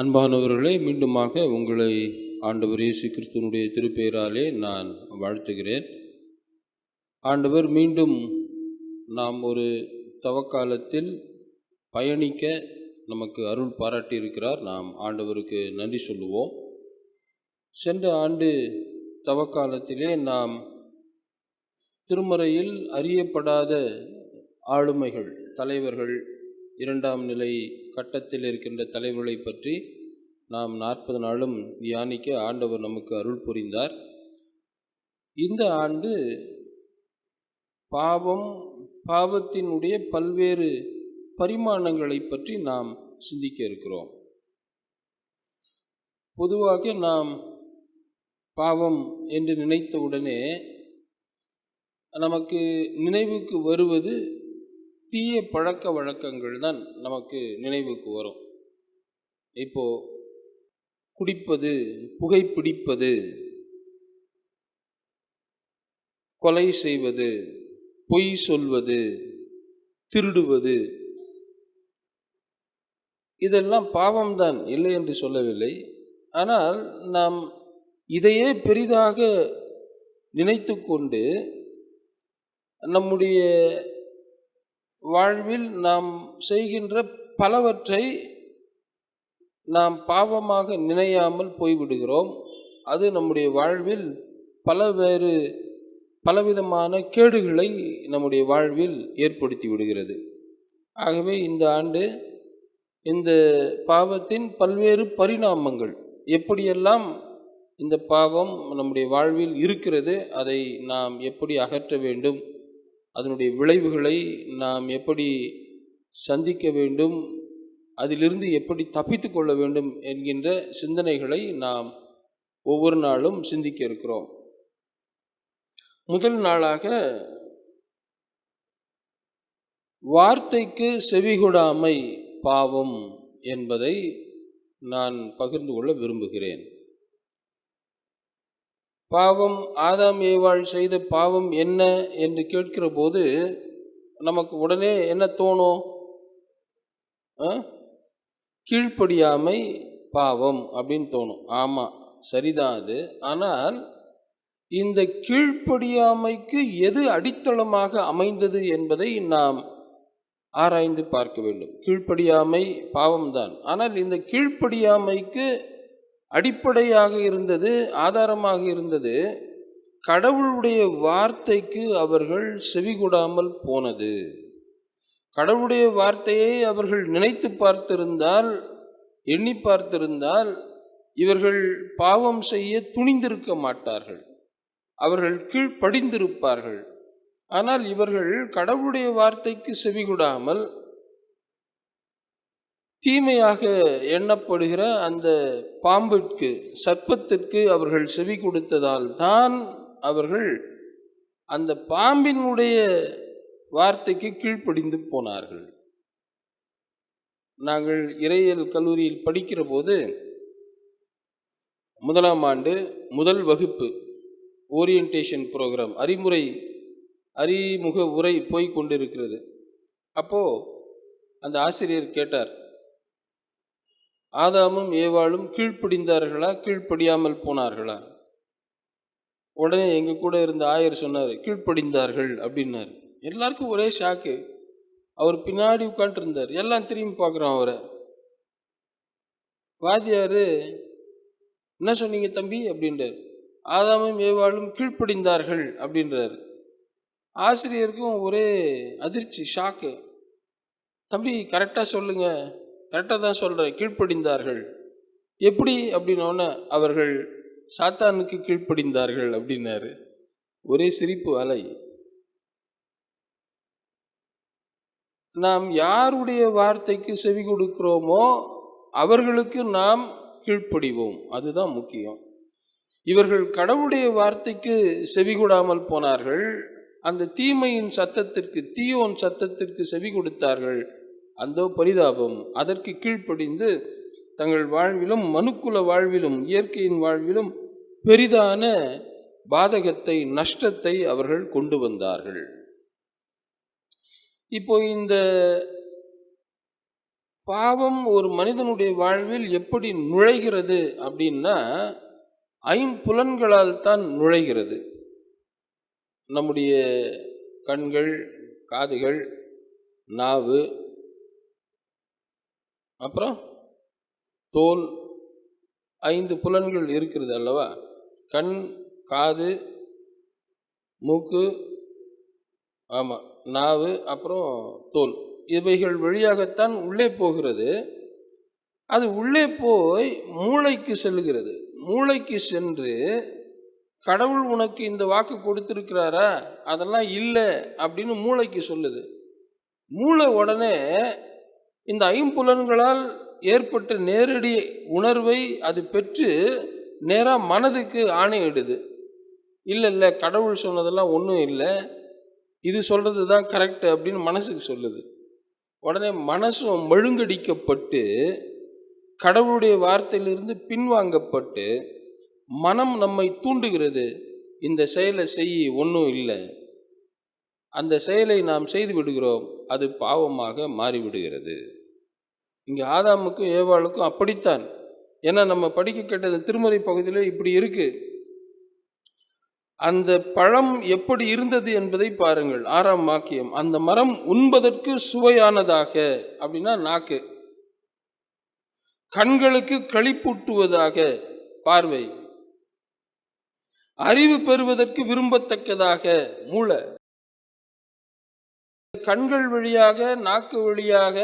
அன்பானவர்களே மீண்டுமாக உங்களை ஆண்டவர் இயேசு கிறிஸ்துவனுடைய திருப்பெயராலே நான் வாழ்த்துகிறேன். ஆண்டவர் மீண்டும் நாம் ஒரு தவக்காலத்தில் பயணிக்க நமக்கு அருள் பாராட்டியிருக்கிறார். நாம் ஆண்டவருக்கு நன்றி சொல்லுவோம். சென்ற ஆண்டு தவக்காலத்திலே நாம் திருமறையில் அறியப்படாத ஆளுமைகள் தலைவர்கள் இரண்டாம் நிலை கட்டத்தில் இருக்கின்ற தலைவர்களை பற்றி நாம் நாற்பது நாளும் தியானிக்க ஆண்டவர் நமக்கு அருள் புரிந்தார். இந்த ஆண்டு பாவம் பாவத்தினுடைய பல்வேறு பரிமாணங்களை பற்றி நாம் சிந்திக்க இருக்கிறோம். பொதுவாக நாம் பாவம் என்று நினைத்தவுடனே நமக்கு நினைவுக்கு வருவது தீய பழக்க வழக்கங்கள் தான் நமக்கு நினைவுக்கு வரும். இப்போது குடிப்பது புகைப்பிடிப்பது கொலை செய்வது பொய் சொல்வது திருடுவது இதெல்லாம் பாவம்தான் இல்லை என்று சொல்லவில்லை. ஆனால் நாம் இதையே பெரிதாக நினைத்து கொண்டு நம்முடைய வாழ்வில் நாம் செய்கின்ற பலவற்றை நாம் பாவமாக நினையாமல் போய்விடுகிறோம். அது நம்முடைய வாழ்வில் பல வேறு பலவிதமான கேடுகளை நம்முடைய வாழ்வில் ஏற்படுத்தி விடுகிறது. ஆகவே இந்த ஆண்டு இந்த பாவத்தின் பல்வேறு பரிணாமங்கள் எப்படியெல்லாம் இந்த பாவம் நம்முடைய வாழ்வில் இருக்கிறது அதை நாம் எப்படி அகற்ற வேண்டும்? அதனுடைய விளைவுகளை நாம் எப்படி சந்திக்க வேண்டும் அதிலிருந்து எப்படி தப்பித்து கொள்ள வேண்டும் என்கின்ற சிந்தனைகளை நாம் ஒவ்வொரு நாளும் சிந்திக்க இருக்கிறோம். முதல் நாளாக வார்த்தைக்கு செவிகொடாமை பாவம் என்பதை நான் பகிர்ந்து கொள்ள விரும்புகிறேன். பாவம் ஆதாம் ஏவாள் செய்த பாவம் என்ன என்று கேட்கிற போது நமக்கு உடனே என்ன தோணும்? ஆ? கீழ்ப்படியாமை பாவம் அப்படின்னு தோணும். ஆமாம் சரிதான் அது. ஆனால் இந்த கீழ்ப்படியாமைக்கு எது அடித்தளமாக அமைந்தது என்பதை நாம் ஆராய்ந்து பார்க்க வேண்டும். கீழ்ப்படியாமை பாவம்தான். ஆனால் இந்த கீழ்ப்படியாமைக்கு அடிப்படையாக இருந்தது ஆதாரமாக இருந்தது. கடவுளுடைய வார்த்தைக்கு அவர்கள் செவிகொடாமல் போனது. கடவுளுடைய வார்த்தையை அவர்கள் நினைத்து பார்த்திருந்தால் எண்ணி பார்த்திருந்தால் இவர்கள் பாவம் செய்ய துணிந்திருக்க மாட்டார்கள். அவர்கள் கீழ்ப்படிந்திருப்பார்கள். ஆனால் இவர்கள் கடவுளுடைய வார்த்தைக்கு செவிகொடாமல் தீமையாக எண்ணப்படுகிற அந்த பாம்பிற்கு சர்ப்பத்திற்கு அவர்கள் செவி கொடுத்ததால் தான் அவர்கள் அந்த பாம்பினுடைய வார்த்தைக்கு கீழ்ப்படிந்து போனார்கள். நாங்கள் இறையியல் கல்லூரியில் படிக்கிற போது முதலாம் ஆண்டு முதல் வகுப்பு ஓரியன்டேஷன் ப்ரோக்ராம் அறிமுறை அறிமுக உரை போய் கொண்டிருக்கிறது. அப்போது அந்த ஆசிரியர் கேட்டார் ஆதாமும் ஏவாளும் கீழ்ப்படிந்தார்களா? கீழ்ப்படியாமல் போனார்களா? உடனே எங்கள் கூட இருந்த ஆயர் சொன்னார் கீழ்ப்படிந்தார்கள் அப்படின்னாரு. எல்லாருக்கும் ஒரே ஷாக்கு. அவர் பின்னாடி உட்காந்துருந்தார் எல்லாம் திரும்பி பார்க்குறோம் அவரை. வாத்தியார் என்ன சொன்னீங்க தம்பி? அப்படின்றார். ஆதாமும் ஏவாளும் கீழ்ப்படிந்தார்கள் அப்படின்றார். ஆசிரியருக்கும் ஒரே அதிர்ச்சி ஷாக்கு. தம்பி கரெக்டாக சொல்லுங்கள் கரெக்டாக தான் சொல்கிறேன் கீழ்ப்படிந்தார்கள். எப்படி அப்படின்னோடனே அவர்கள் சாத்தானுக்கு கீழ்ப்படிந்தார்கள் அப்படின்னாரு. ஒரே சிரிப்பு அலை. நாம் யாருடைய வார்த்தைக்கு செவி கொடுக்கிறோமோ அவர்களுக்கு நாம் கீழ்ப்படிவோம். அதுதான் முக்கியம். இவர்கள் கடவுளுடைய வார்த்தைக்கு செவி கொடாமல் போனார்கள். அந்த தீமையின் சத்தத்திற்கு தீயோன் சத்தத்திற்கு செவி கொடுத்தார்கள். அந்த பரிதாபம். அதற்கு கீழ்ப்படிந்து தங்கள் வாழ்விலும் மனுக்குல வாழ்விலும் இயற்கையின் வாழ்விலும் பெரிதான பாதகத்தை நஷ்டத்தை அவர்கள் கொண்டு வந்தார்கள். இப்போ இந்த பாவம் ஒரு மனிதனுடைய வாழ்வில் எப்படி நுழைகிறது அப்படின்னா ஐம்புலன்களால் தான் நுழைகிறது. நம்முடைய கண்கள் காதுகள் நாவு அப்புறம் தோல் ஐந்து புலன்கள் இருக்கிறது அல்லவா? கண் காது மூக்கு ஆமாம் நாவு அப்புறம் தோல். இவைகள் வழியாகத்தான் உள்ளே போகிறது. அது உள்ளே போய் மூளைக்கு செல்கிறது. மூளைக்கு சென்று கடவுள் உனக்கு இந்த வாக்கு கொடுத்துருக்கிறாரா? அதெல்லாம் இல்லை அப்படின்னு மூளைக்கு சொல்லுது. மூளை உடனே இந்த ஐம்புலன்களால் ஏற்பட்ட நேரடி உணர்வை அது பெற்று நேராக மனதுக்கு ஆணையிடுது. இல்லை இல்லை கடவுள் சொன்னதெல்லாம் ஒன்றும் இல்லை. இது சொல்கிறது தான் கரெக்டு அப்படின்னு மனசுக்கு சொல்லுது. உடனே மனசும் மழுங்கடிக்கப்பட்டு கடவுளுடைய வார்த்தையிலிருந்து பின்வாங்கப்பட்டு மனம் நம்மை தூண்டுகிறது. இந்த செயலை செய் ஒன்றும் இல்லை. அந்த செயலை நாம் செய்து விடுகிறோம். அது பாவமாக மாறிவிடுகிறது. இங்கே ஆதாமுக்கும் ஏவாளுக்கும் அப்படித்தான். ஏன்னா நம்ம படிக்க கேட்டது திருமறை பகுதியில் இப்படி இருக்குது அந்த பழம் எப்படி இருந்தது என்பதை பாருங்கள். ஆறாம் வாக்கியம். அந்த மரம் உண்பதற்கு சுவையானதாக அப்படின்னா நாக்கு. கண்களுக்கு களிப்பூட்டுவதாக பார்வை. அறிவு பெறுவதற்கு விரும்பத்தக்கதாக மூளை. கண்கள் வழியாக நாக்கு வழியாக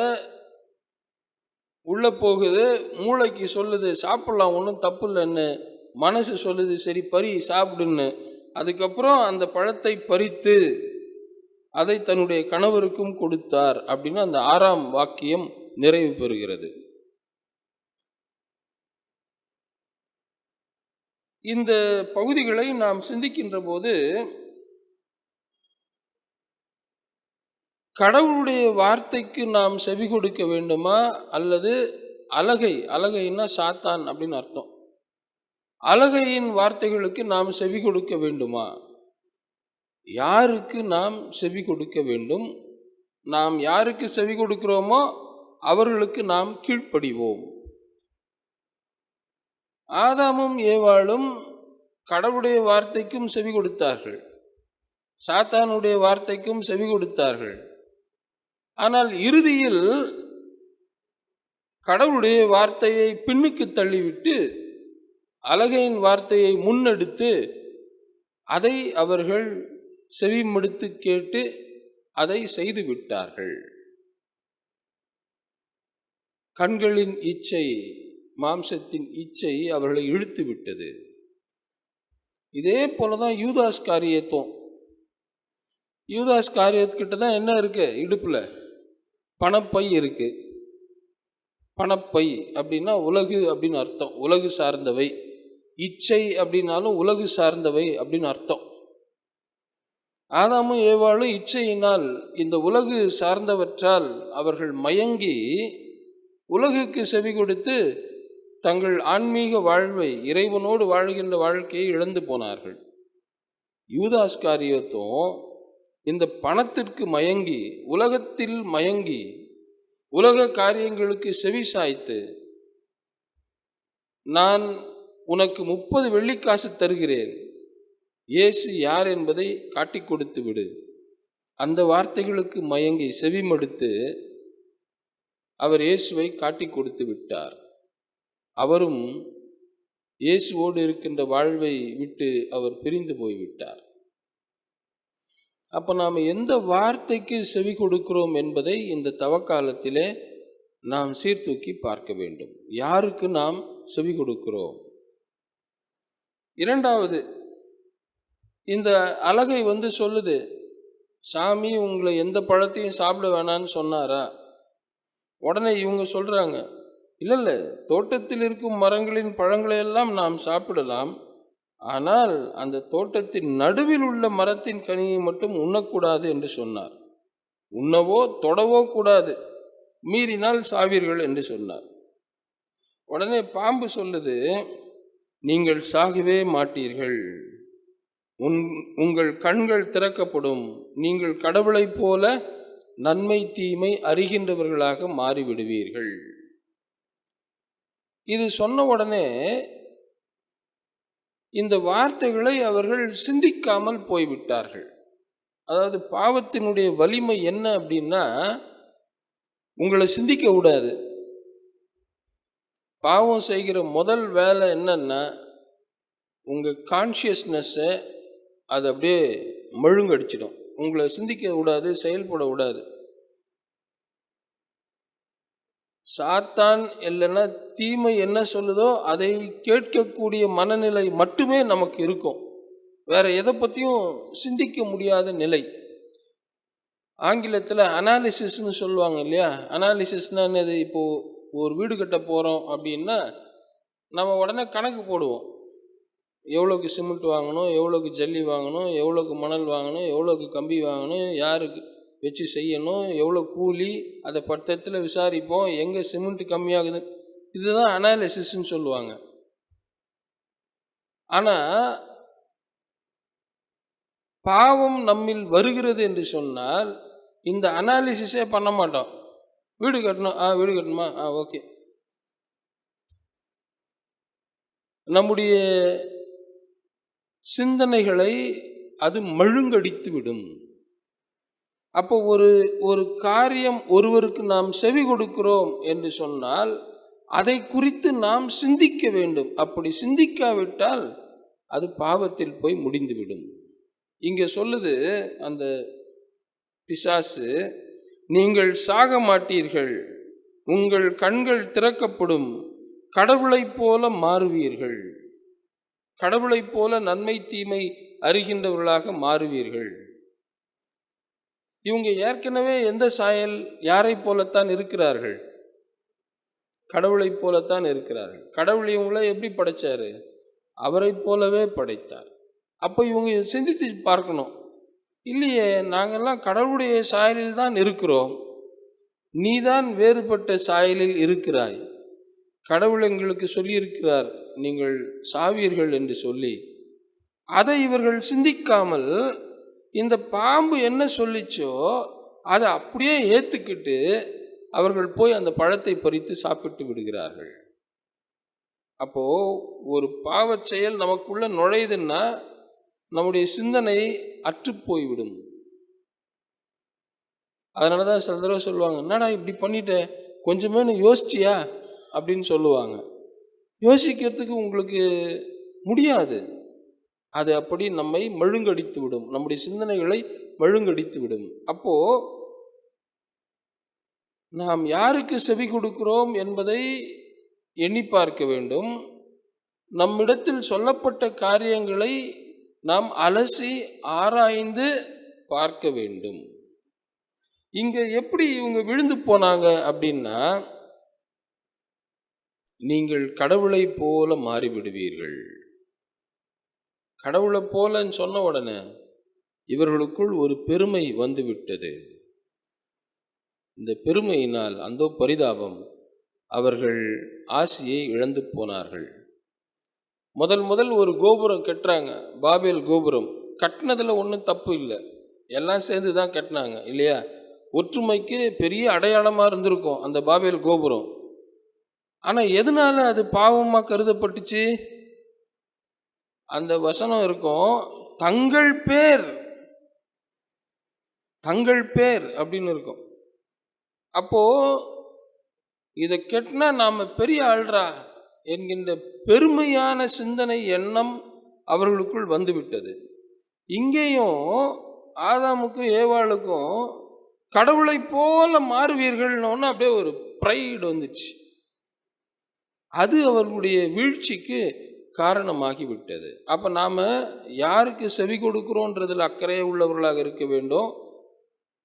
உள்ளே போகுது மூளைக்கு சொல்லுது சாப்பிட்லாம் ஒன்றும் தப்பு இல்லைன்னு. மனசு சொல்லுது சரி பறி சாப்பிடுன்னு. அதுக்கப்புறம் அந்த பழத்தை பறித்து அதை தன்னுடைய கணவருக்கும் கொடுத்தார் அப்படின்னு அந்த ஆறாம் வாக்கியம் நிறைவு பெறுகிறது. இந்த பகுதிகளை நாம் சிந்திக்கின்ற போது கடவுளுடைய வார்த்தைக்கு நாம் செவி கொடுக்க வேண்டுமா? அல்லது அலகை அலகைன்னா சாத்தான் அப்படின்னு அர்த்தம். அலகையின் வார்த்தைகளுக்கு நாம் செவி கொடுக்க வேண்டுமா? யாருக்கு நாம் செவி கொடுக்க வேண்டும்? நாம் யாருக்கு செவி கொடுக்கிறோமோ அவர்களுக்கு நாம் கீழ்ப்படிவோம். ஆதாமும் ஏவாளும் கடவுளுடைய வார்த்தைக்கும் செவி கொடுத்தார்கள். சாத்தானுடைய வார்த்தைக்கும் செவி கொடுத்தார்கள். ஆனால் இறுதியில் கடவுளுடைய வார்த்தையை பின்னுக்கு தள்ளிவிட்டு அழகையின் வார்த்தையை முன்னெடுத்து அதை அவர்கள் செவிமடுத்து கேட்டு அதை செய்து விட்டார்கள். கண்களின் இச்சை மாம்சத்தின் இச்சை அவர்களை இழுத்து விட்டது. இதே போல தான் யூதாஸ் காரியத்துவம் யூதாஸ் காரியத்துக்கிட்ட தான் என்ன இருக்கு? இடுப்பில். பணப்பை இருக்குது பணப்பை அப்படின்னா உலகு அப்படின்னு அர்த்தம். உலகு சார்ந்தவை. இச்சை அப்படின்னாலும் உலகு சார்ந்தவை அப்படின்னு அர்த்தம். ஆதாமும் ஏவாளும் இச்சையினால் இந்த உலகு சார்ந்தவற்றால் அவர்கள் மயங்கி உலகுக்கு செவி கொடுத்து தங்கள் ஆன்மீக வாழ்வை இறைவனோடு வாழ்கின்ற வாழ்க்கையை இழந்து போனார்கள். யூதாஸ்காரியத்தும் இந்த பணத்திற்கு மயங்கி உலகத்தில் மயங்கி உலக காரியங்களுக்கு செவி சாய்த்து நான் உனக்கு முப்பது வெள்ளிக்காசு தருகிறேன். இயேசு யார் என்பதை காட்டிக் கொடுத்து விடு. அந்த வார்த்தைகளுக்கு மயங்கி செவிமடுத்து அவர் இயேசுவை காட்டிக் கொடுத்து விட்டார். அவரும் இயேசுவோடு இருக்கின்ற வாழ்வை விட்டு அவர் பிரிந்து போய்விட்டார். அப்போ நாம் எந்த வார்த்தைக்கு செவி கொடுக்கிறோம் என்பதை இந்த தவக்காலத்திலே நாம் சீர்தூக்கி பார்க்க வேண்டும். யாருக்கு நாம் செவி கொடுக்கிறோம்? இரண்டாவது இந்த அழகை வந்து சொல்லுது சாமி உங்களை எந்த பழத்தையும் சாப்பிட வேணான்னு சொன்னாரா? உடனே இவங்க சொல்கிறாங்க இல்லை இல்லை தோட்டத்தில் இருக்கும் மரங்களின் பழங்களை எல்லாம் நாம் சாப்பிடலாம் ஆனால் அந்த தோட்டத்தின் நடுவில் உள்ள மரத்தின் கனியை மட்டும் உண்ணக்கூடாது என்று சொன்னார். உண்ணவோ தொடவோ கூடாது மீறினால் சாவீர்கள் என்று சொன்னார். உடனே பாம்பு சொல்லுது நீங்கள் சாகவே மாட்டீர்கள். உன் உங்கள் கண்கள் திறக்கப்படும். நீங்கள் கடவுளைப் போல நன்மை தீமை அறிகின்றவர்களாக மாறிவிடுவீர்கள். இது சொன்ன உடனே இந்த வார்த்தைகளை அவர்கள் சிந்திக்காமல் போய்விட்டார்கள். அதாவது பாவத்தினுடைய வலிமை என்ன அப்படின்னா உங்களை சிந்திக்க விடாது. பாவம் செய்கிற முதல் வேலை என்னன்னா உங்கள் கான்ஷியஸ்னஸ்ஸை அது அப்படியே மழுங்கடிச்சிடும். உங்களை சிந்திக்க விடாது செயல்பட விடாது. சாத்தான் இல்லைன்னா தீமை என்ன சொல்லுதோ அதை கேட்கக்கூடிய மனநிலை மட்டுமே நமக்கு இருக்கும். வேற எதை பற்றியும் சிந்திக்க முடியாத நிலை. ஆங்கிலத்தில் அனாலிசிஸ்னு சொல்லுவாங்க இல்லையா? அனாலிசிஸ்னா என்னது? இப்போது ஒரு வீடு கட்ட போகிறோம் அப்படின்னா நம்ம உடனே கணக்கு போடுவோம். எவ்வளோக்கு சிமெண்ட் வாங்கணும்? எவ்வளோக்கு ஜல்லி வாங்கணும்? எவ்வளோக்கு மணல் வாங்கணும்? எவ்வளோக்கு கம்பி வாங்கணும்? யாருக்கு? வச்சு செய்யணும். எவ்வளோ கூலி அதை பட்டத்தில் விசாரிப்போம். எங்கே சிமெண்ட் கம்மியாகுது. இதுதான் அனாலிசிஸ்ன்னு சொல்லுவாங்க. ஆனால் பாவம் நம்மில் வருகிறது என்று சொன்னால் இந்த அனாலிசிஸே பண்ண மாட்டோம். வீடு கட்டணும். ஆ வீடு கட்டணுமா? ஆ ஓகே. நம்முடைய சிந்தனைகளை அது மழுங்கடித்து விடும் அப்போ ஒரு ஒரு காரியம் ஒருவருக்கு நாம் செவி கொடுக்கிறோம் என்று சொன்னால் அதை குறித்து நாம் சிந்திக்க வேண்டும். அப்படி சிந்திக்காவிட்டால் அது பாவத்தில் போய் முடிந்துவிடும். இங்கே சொல்லுது அந்த பிசாசு நீங்கள் சாக மாட்டீர்கள். உங்கள் கண்கள் திறக்கப்படும். கடவுளைப் போல மாறுவீர்கள். கடவுளைப் போல நன்மை தீமை அறிகின்றவர்களாக மாறுவீர்கள். இவங்க ஏற்கனவே எந்த சாயல் யாரை போலத்தான் இருக்கிறார்கள்? கடவுளைப் போலத்தான் இருக்கிறார்கள். கடவுள் இவங்கள எப்படி படைச்சாரு? அவரைப் போலவே படைத்தார். அப்போ இவங்க சிந்தித்து பார்க்கணும். இல்லையே நாங்கள்லாம் கடவுளுடைய சாயலில் தான் இருக்கிறோம். நீதான் வேறுபட்ட சாயலில் இருக்கிறாய். கடவுள் எங்களுக்கு சொல்லியிருக்கிறார் நீங்கள் சாவீர்கள் என்று சொல்லி. அதை இவர்கள் சிந்திக்காமல் இந்த பாம்பு என்ன சொல்லிச்சோ அதை அப்படியே ஏற்றுக்கிட்டு அவர்கள் போய் அந்த பழத்தை பறித்து சாப்பிட்டு விடுகிறார்கள். அப்போ ஒரு பாவச் செயல் நமக்குள்ளே நுழையுதுன்னா நம்முடைய சிந்தனை அற்றுப்போய்விடும் அதனால தான் சில தடவை சொல்லுவாங்க என்னடா இப்படி பண்ணிட்ட? கொஞ்சமே நீ யோசிச்சியா? அப்படின்னு சொல்லுவாங்க. யோசிக்கிறதுக்கு உங்களுக்கு முடியாது. அது அப்படி நம்மை மழுங்கடித்து விடும். நம்முடைய சிந்தனைகளை மழுங்கடித்து விடும். அப்போ நாம் யாருக்கு செவி கொடுக்கிறோம் என்பதை எண்ணி பார்க்க வேண்டும். நம்மிடத்தில் சொல்லப்பட்ட காரியங்களை நாம் அலசி ஆராய்ந்து பார்க்க வேண்டும். இங்கே எப்படி இவங்க விழுந்து போனாங்க அப்படின்னா நீங்கள் கடவுளை போல மாறிவிடுவீர்கள். கடவுளை போலன்னு சொன்ன உடனே இவர்களுக்குள் ஒரு பெருமை வந்துவிட்டது. இந்த பெருமையினால் அந்த பரிதாபம் அவர்கள் ஆசியை இழந்து போனார்கள். முதல் முதல் ஒரு கோபுரம் கட்டுறாங்க. பாபேல் கோபுரம். கட்டினதில் ஒன்றும் தப்பு இல்லை. எல்லாம் சேர்ந்து தான் கட்டினாங்க இல்லையா? ஒற்றுமைக்கு பெரிய அடையாளமாக இருந்திருக்கும் அந்த பாபேல் கோபுரம். ஆனால் எதனால் அது பாவமாக கருதப்பட்டுச்சு? அந்த வசனம் இருக்கும் தங்கள் பேர் தங்கள் பேர் அப்படின்னு இருக்கும். அப்போ இதை கெட்டினா நாம் பெரிய ஆள்றா என்கின்ற பெருமையான சிந்தனை எண்ணம் அவர்களுக்குள் வந்துவிட்டது. இங்கேயும் ஆதாமுக்கும் ஏவாளுக்கும் கடவுளை போல மாறுவீர்கள்னு அப்படியே ஒரு ப்ரைடு வந்துச்சு. அது அவர்களுடைய வீழ்ச்சிக்கு காரணமாகிவிட்டது. அப்போ நாம் யாருக்கு செவி கொடுக்குறோன்றதில் அக்கறையே உள்ளவர்களாக இருக்க வேண்டும்.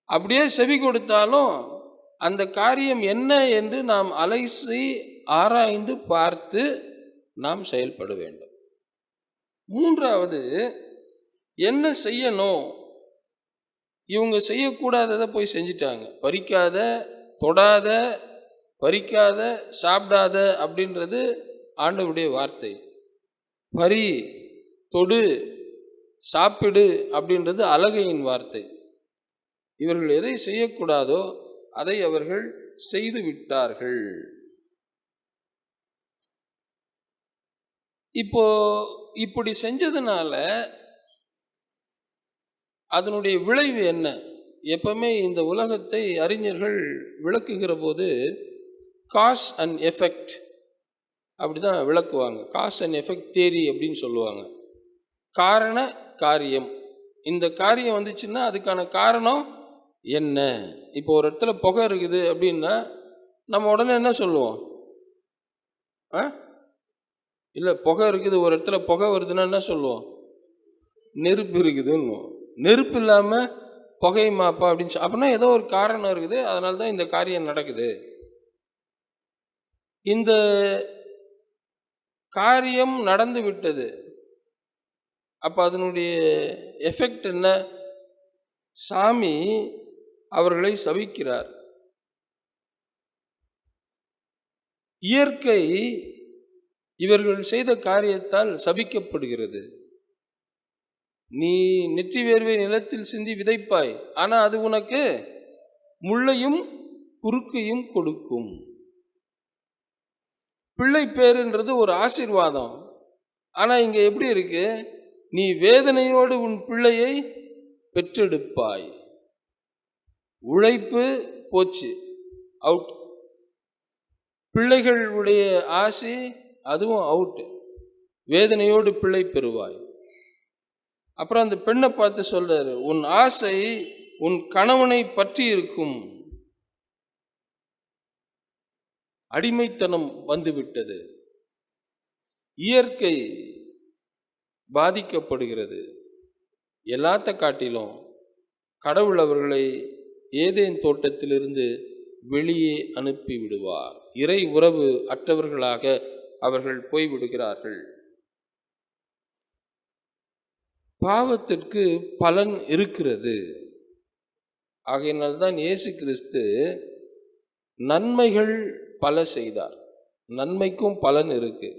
அப்படியே செவி கொடுத்தாலும் அந்த காரியம் என்ன என்று நாம் அலைசி ஆராய்ந்து பார்த்து நாம் செயல்பட வேண்டும். மூன்றாவது என்ன செய்யணும்? இவங்க செய்யக்கூடாததை போய் செஞ்சிட்டாங்க. பறிக்காத தொடாத பறிக்காத சாப்பிடாத அப்படின்றது ஆண்டவுடைய வார்த்தை. பரி தொடு சாப்பிடு அப்படின்றது அழகையின் வார்த்தை. இவர்கள் எதை செய்யக்கூடாதோ அதை அவர்கள் செய்து விட்டார்கள். இப்போ இப்படி செஞ்சதுனால அதனுடைய விளைவு என்ன? எப்பவுமே இந்த உலகத்தை அறிஞர்கள் விளக்குகிற போது காஸ் அண்ட் எஃபெக்ட் அப்படி தான் விளக்குவாங்க. காஸ் அண்ட் எஃபெக்ட் தேரி அப்படின்னு சொல்லுவாங்க. காரண காரியம். இந்த காரியம் வந்துச்சுன்னா அதுக்கான காரணம் என்ன? இப்போ ஒரு இடத்துல புகை இருக்குது அப்படின்னா நம்ம உடனே என்ன சொல்லுவோம்? ஆ? இல்லை புகை இருக்குது ஒரு இடத்துல புகை வருதுன்னா என்ன சொல்லுவோம்? நெருப்பு இருக்குதுன்னு நெருப்பு இல்லாமல் புகை மாப்பா அப்படின்னு அப்படின்னா ஏதோ ஒரு காரணம் இருக்குது அதனால தான் இந்த காரியம் நடக்குது. இந்த காரியம் நடந்து விட்டது. அப்போ அதனுடைய எஃபெக்ட் என்ன? சாமி அவர்களை சவிக்கிறார். இயற்கை இவர்கள் செய்த காரியத்தால் சபிக்கப்படுகிறது நீ நெற்றி வேர்வை நிலத்தில் சிந்தி விதைப்பாய். ஆனால் அது உனக்கு முள்ளையும் குறுக்கையும் கொடுக்கும். பிள்ளை பேருன்றது ஒரு ஆசீர்வாதம். ஆனால் இங்கே எப்படி இருக்கு? நீ வேதனையோடு உன் பிள்ளையை பெற்றெடுப்பாய். உழைப்பு போச்சு. அவுட் பிள்ளைகளுடைய ஆசை அதுவும் அவுட்டு வேதனையோடு பிள்ளை பெறுவாய். அப்புறம் அந்த பெண்ணை பார்த்து சொல்றாரு உன் ஆசை உன் கணவனை பற்றி இருக்கும். அடிமைத்தனம் வந்துவிட்டது. இயற்கை பாதிக்கப்படுகிறது. எல்லாத்த காட்டிலும் கடவுள் அவர்களை ஏதேன் தோட்டத்திலிருந்து வெளியே அனுப்பி விடுவார் இறை உறவு அற்றவர்களாக அவர்கள் போய்விடுகிறார்கள். பாவத்திற்கு பலன் இருக்கிறது. ஆகையினால்தான் இயேசு கிறிஸ்து நன்மைகள் பல செய்தார். நன்மைக்கும் பலன் இருக்கு.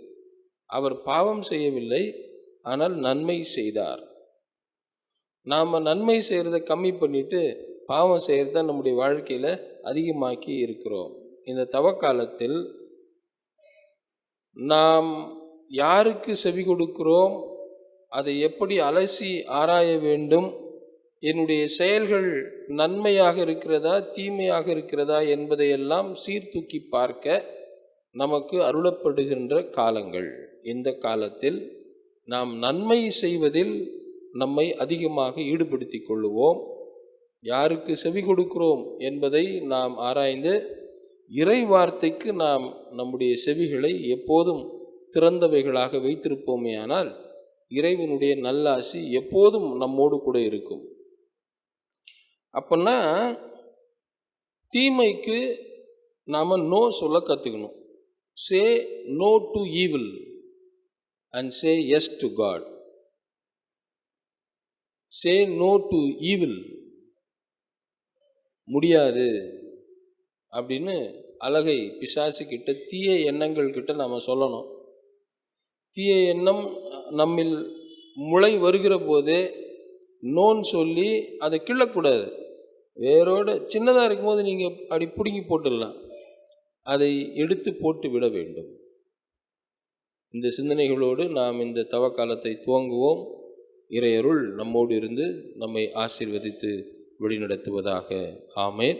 அவர் பாவம் செய்யவில்லை ஆனால் நன்மை செய்தார். நாம் நன்மை செய்கிறத கம்மி பண்ணிட்டு பாவம் செய்கிறத நம்முடைய வாழ்க்கையில் அதிகமாக்கி இருக்கிறோம். இந்த தவக்காலத்தில் நாம் யாருக்கு செவி கொடுக்கிறோம்? அதை எப்படி அலசி ஆராய வேண்டும்? என்னுடைய செயல்கள் நன்மையாக இருக்கிறதா தீமையாக இருக்கிறதா என்பதையெல்லாம் சீர்தூக்கி பார்க்க நமக்கு அருளப்படுகின்ற காலங்கள். இந்த காலத்தில் நாம் நன்மை செய்வதில் நம்மை அதிகமாக ஈடுபடுத்தி கொள்ளுவோம். யாருக்கு செவி கொடுக்கிறோம் என்பதை நாம் ஆராய்ந்து இறை வார்த்தைக்கு நாம் நம்முடைய செவிகளை எப்போதும் திறந்தவைகளாக வைத்திருப்போமே ஆனால் இறைவனுடைய நல்லாசி எப்போதும் நம்மோடு கூட இருக்கும். அப்போன்னா தீமைக்கு நாம் நோ சொல்ல கற்றுக்கணும் say no to evil and say yes to god say no to evil முடியாது அப்படின்னு அழகை பிசாசு கிட்ட தீய எண்ணங்கள் கிட்ட நாம் சொல்லணும். தீய எண்ணம் நம்மில் முளை வருகிற போதே நோன் சொல்லி அதை கிள்ளக்கூடாது. வேரோடு சின்னதாக இருக்கும்போது நீங்கள் அப்படி பிடுங்கி போட்டுடலாம். அதை எடுத்து போட்டு விட வேண்டும். இந்த சிந்தனைகளோடு நாம் இந்த தவக்காலத்தை துவங்குவோம். இறையருள் நம்மோடு இருந்து நம்மை ஆசீர்வதித்து வழிநடத்துவதாக. ஆமேன்.